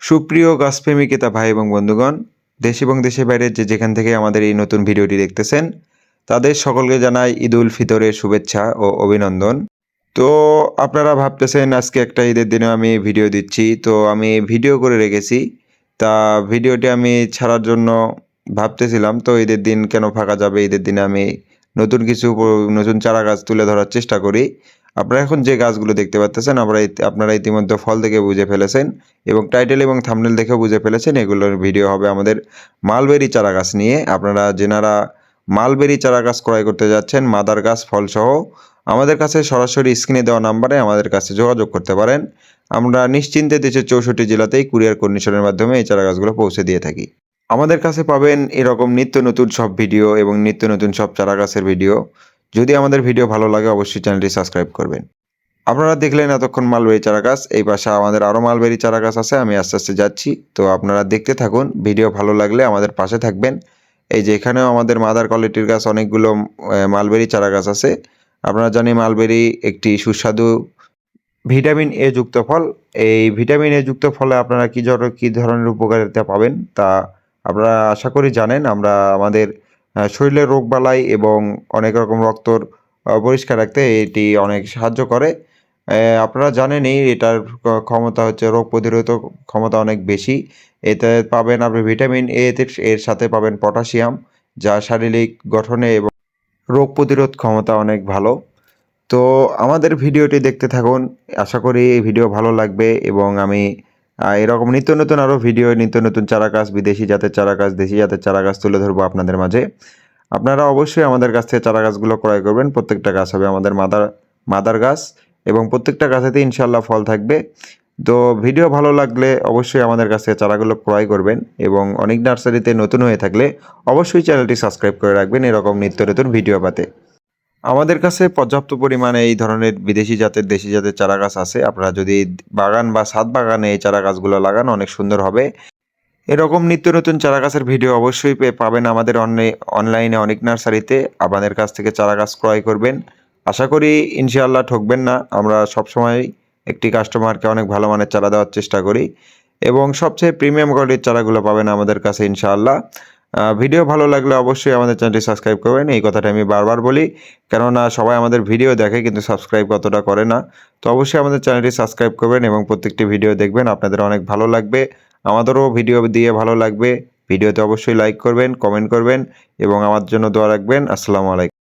সুপ্রিয় গাছপ্রেমিকেতা ভাই এবং বন্ধুগণ, দেশ এবং দেশের বাইরে যে যেখান থেকে আমাদের এই নতুন ভিডিওটি দেখতেছেন, তাদের সকলকে জানাই ঈদ উল ফিতরের শুভেচ্ছা ও অভিনন্দন। তো আপনারা ভাবতেছেন, আজকে একটা ঈদের দিনে আমি ভিডিও দিচ্ছি। তো আমি ভিডিও করে রেখেছি। তা ভিডিওটি আমি ছাড়ার জন্য ভাবতেছিলাম, তো ঈদের দিন কেন ফাঁকা যাবে? ঈদের দিনে আমি নতুন কিছু, নতুন চারা গাছ তুলে ধরার চেষ্টা করি। আপনারা এখন যে গাছগুলো দেখতে পাচ্ছেন, আমরা আপনারা ইতিমধ্যে ফল দেখে বুঝে ফেলেছেন এবং টাইটেল এবং থামনেল দেখেও বুঝে ফেলেছেন। এগুলোর ভিডিও হবে আমাদের মালবেরি চারা গাছ নিয়ে। আপনারা যেনারা মালবেরি চারা গাছ ক্রয় করতে যাচ্ছেন, মাদার গাছ, ফলসহ, আমাদের কাছে সরাসরি স্ক্রিনে দেওয়া নাম্বারে আমাদের কাছে যোগাযোগ করতে পারেন। আমরা নিশ্চিন্তে দেশের চৌষট্টি জেলাতেই কুরিয়ার কন্ডিশনের মাধ্যমে এই চারা গাছগুলো পৌঁছে দিয়ে থাকি। আমাদের কাছে পাবেন এরকম নিত্য নতুন সব ভিডিও এবং নিত্য নতুন সব চারা গাছের ভিডিও। যদি আমাদের ভিডিও ভালো লাগে, অবশ্যই চ্যানেলটি সাবস্ক্রাইব করবেন। আপনারা দেখলেন এতক্ষণ মালবেরি চারা গাছ এই পাশে আমাদের আরও মালবেরি চারা গাছ আছে, আমি আস্তে আস্তে যাচ্ছি। তো আপনারা দেখতে থাকুন, ভিডিও ভালো লাগলে আমাদের পাশে থাকবেন। এই যে এখানেও আমাদের মাদার কোয়ালিটির গাছ, অনেকগুলো মালবেরি চারা গাছ আছে। আপনারা জানি মালবেরি একটি সুস্বাদু ভিটামিন এ যুক্ত ফল। এই ভিটামিন এ যুক্ত ফলে আপনারা কী ধর কী ধরনের উপকারিতা পাবেন তা আপনারা আশা করি জানেন। আমরা আমাদের শরীরের রোগবালাই এবং অনেক রকম রক্তর আহ, পরিষ্কার রাখতে এটি অনেক সাহায্য করে। আপনারা জানেনই এটার ক্ষমতা হচ্ছে রোগ প্রতিরোধক ক্ষমতা অনেক বেশি। এতে পাবেন আপনি ভিটামিন এ এর সাথে পাবেন পটাশিয়াম যা শারীরিক গঠনে এবং রোগ প্রতিরোধ ক্ষমতা অনেক ভালো। তো আমাদের ভিডিওটি দেখতে থাকুন। আশা করি এই ভিডিও ভালো লাগবে এবং আমি এরকম নিত্য নতুন আরও ভিডিও নিত্য নতুন চারা গাছ বিদেশি জাতের চারা গাছ দেশি জাতের চারা গাছ তুলে ধরবো আপনাদের মাঝে। আপনারা অবশ্যই আমাদের কাছ থেকে চারা গাছগুলো ক্রয় করবেন। প্রত্যেকটা গাছ হবে আমাদের মাদার মাদার গাছ এবং প্রত্যেকটা গাছেতে ইনশাল্লাহ ফল থাকবে। তো ভিডিও ভালো লাগলে অবশ্যই আমাদের কাছ থেকে চারাগুলো ক্রয় করবেন এবং অনেক নার্সারিতে নতুন হয়ে থাকলে অবশ্যই চ্যানেলটি সাবস্ক্রাইব করে রাখবেন এরকম নিত্য নতুন ভিডিও পাতে। আমাদের কাছে পর্যাপ্ত পরিমাণে এই ধরনের বিদেশি জাতের, দেশি জাতের চারা গাছ আছে। আপনারা যদি বাগান বা সাত বাগানে এই চারা গাছগুলো লাগান, অনেক সুন্দর হবে। এরকম নিত্য নতুন চারা গাছের ভিডিও অবশ্যই পাবেন আমাদের অনলাই- অনলাইনে অনেক নার্সারিতে। আপনাদের কাছ থেকে চারা গাছ ক্রয় করবেন। আশা করি ইনশাআল্লাহ ঠকবেন না। আমরা সবসময় একটি কাস্টমারকে অনেক ভালো মানের চারা দেওয়ার চেষ্টা করি। এবং সবচেয়ে প্রিমিয়াম কোয়ালিটির চারাগুলো পাবেন আমাদের কাছে ইনশাআল্লাহ। ভিডিও ভালো লাগলে অবশ্যই আমাদের চ্যানেলটি সাবস্ক্রাইব করবেন। এই কথাটা আমি বারবার বলি, কেননা সবাই আমাদের ভিডিও দেখে কিন্তু সাবস্ক্রাইব কতটা করে না। তো অবশ্যই আমাদের চ্যানেলটি সাবস্ক্রাইব করবেন এবং প্রত্যেকটি ভিডিও দেখবেন, আপনাদের অনেক ভালো লাগবে। আমাদেরও ভিডিও দিয়ে ভালো লাগবে। ভিডিওতে অবশ্যই লাইক করবেন কমেন্ট করবেন এবং আমার জন্য দোয়া রাখবেন। আসসালামু আলাইকুম।